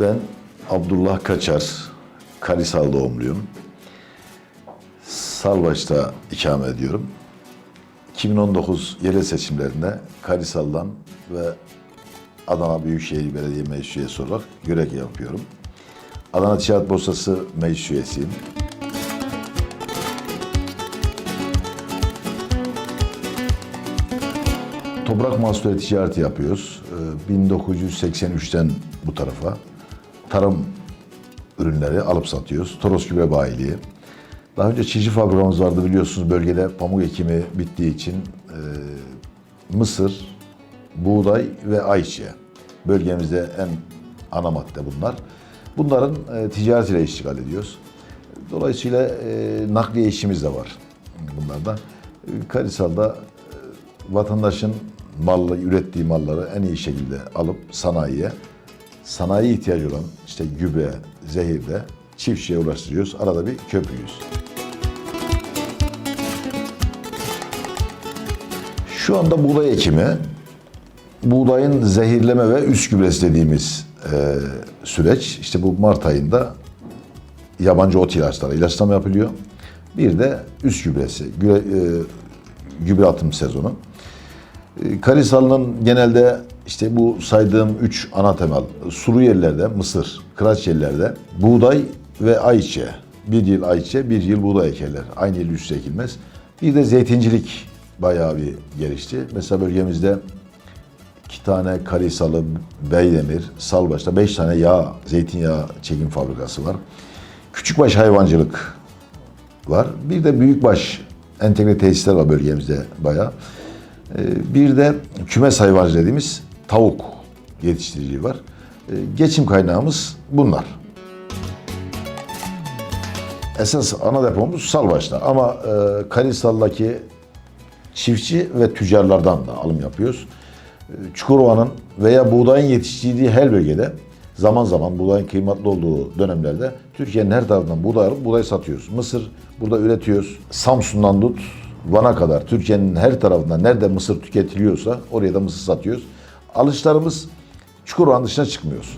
Ben Abdullah Kaçar, Karisal doğumluyum. Salvaç'ta ikamet ediyorum. 2019 yerel seçimlerinde Karisal'dan ve Adana Büyükşehir Belediye Meclis Üyesi olarak görev yapıyorum. Adana Ticaret Borsası Meclis Üyesiyim. Toprak mahsulü ticareti yapıyoruz. Ee, 1983'ten bu tarafa tarım ürünleri alıp satıyoruz. Toros Gübre Bayiliği. Daha önce çiftçi fabrikamız vardı biliyorsunuz bölgede pamuk ekimi bittiği için e, mısır, buğday ve ayçiçeği. Bölgemizde en ana madde bunlar. Bunların e, ticaretiyle iştigal ediyoruz. Dolayısıyla e, nakliye işimiz de var bunlarda. E, Karisal'da e, vatandaşın mallı, ürettiği malları en iyi şekilde alıp sanayiye, sanayi ihtiyacı olan işte gübre, zehir de çiftçiye ulaştırıyoruz. Arada bir köprüyüz. Şu anda buğday ekimi, buğdayın zehirleme ve üst gübresi dediğimiz e, süreç. İşte bu Mart ayında yabancı ot ilaçları ilaçlama yapılıyor. Bir de üst gübresi, gübre, e, gübre atım sezonu. E, Karisal'ın genelde işte bu saydığım üç ana temel sulu yerlerde mısır, kıraç yerlerde buğday ve ayçiçeği. Bir yıl ayçiçeği, bir yıl buğday ekerler. Aynı yıl üst ekilmez. Bir de zeytincilik bayağı bir gelişti. Mesela bölgemizde iki tane Karisalı, Beydemir, Salbaş'ta beş tane yağ, zeytinyağı çekim fabrikası var. Küçükbaş hayvancılık var. Bir de büyükbaş entegre tesisler var bölgemizde bayağı. Ee, Bir de kümes hayvancı dediğimiz tavuk yetiştiriciliği var. Ee, Geçim kaynağımız bunlar. Esas ana depomuz Salbaş'ta ama e, çiftçi ve tüccarlardan da alım yapıyoruz. Ee, Çukurova'nın veya buğdayın yetiştirildiği her bölgede zaman zaman buğdayın kıymetli olduğu dönemlerde Türkiye'nin her tarafından buğday alıp buğday satıyoruz. Mısır burada üretiyoruz. Samsun'dan tut Van'a kadar Türkiye'nin her tarafından nerede mısır tüketiliyorsa oraya da mısır satıyoruz. Alışlarımız Çukurova'nın dışına çıkmıyoruz.